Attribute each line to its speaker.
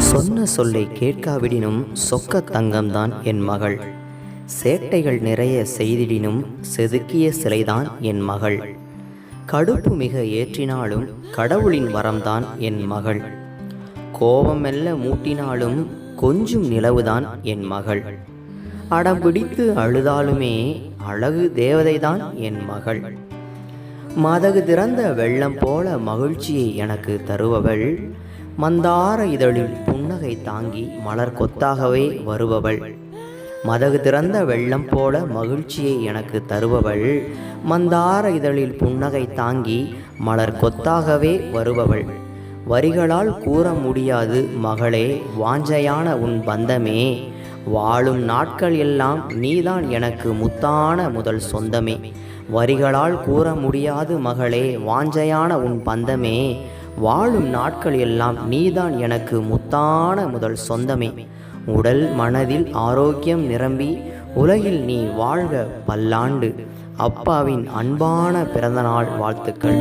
Speaker 1: சொன்ன சொல்லை கேட்காவிடினும் சொக்க தங்கம்தான் என் மகள். சேட்டைகள் நிறைய செய்திடினும் செதுக்கிய சிலைதான் என் மகள். கடுப்பு மிக ஏற்றினாலும் கடவுளின் வரம்தான் என் மகள். கோபம் மெல்ல மூட்டினாலும் கொஞ்சும் நிலவுதான் என் மகள். அடம் பிடித்து அழுதாலுமே அழகு தேவதைதான் என் மகள். மதகு திறந்த வெள்ளம் போல மகிழ்ச்சியை எனக்கு தருபவள். மந்தார இதழில் புன்னகை தாங்கி மலர் கொத்தாகவே வருபவள். மதகு திறந்த வெள்ளம் போல மகிழ்ச்சியை எனக்கு தருபவள். மந்தார இதழில் புன்னகை தாங்கி மலர் கொத்தாகவே வருபவள். வரிகளால் கூற முடியாது மகளே வாஞ்சையான உன் பந்தமே. வாழும் நாட்கள் எல்லாம் நீதான் எனக்கு முத்தான முதல் சொந்தமே. வரிகளால் கூற முடியாது மகளே வாஞ்சையான உன் பந்தமே. வாழும் நாட்கள் எல்லாம் நீதான் எனக்கு முத்தான முதல் சொந்தமே. உடல் மனதில் ஆரோக்கியம் நிரம்பி உலகில் நீ வாழ்க பல்லாண்டு. அப்பாவின் அன்பான பிறந்தநாள் வாழ்த்துக்கள்.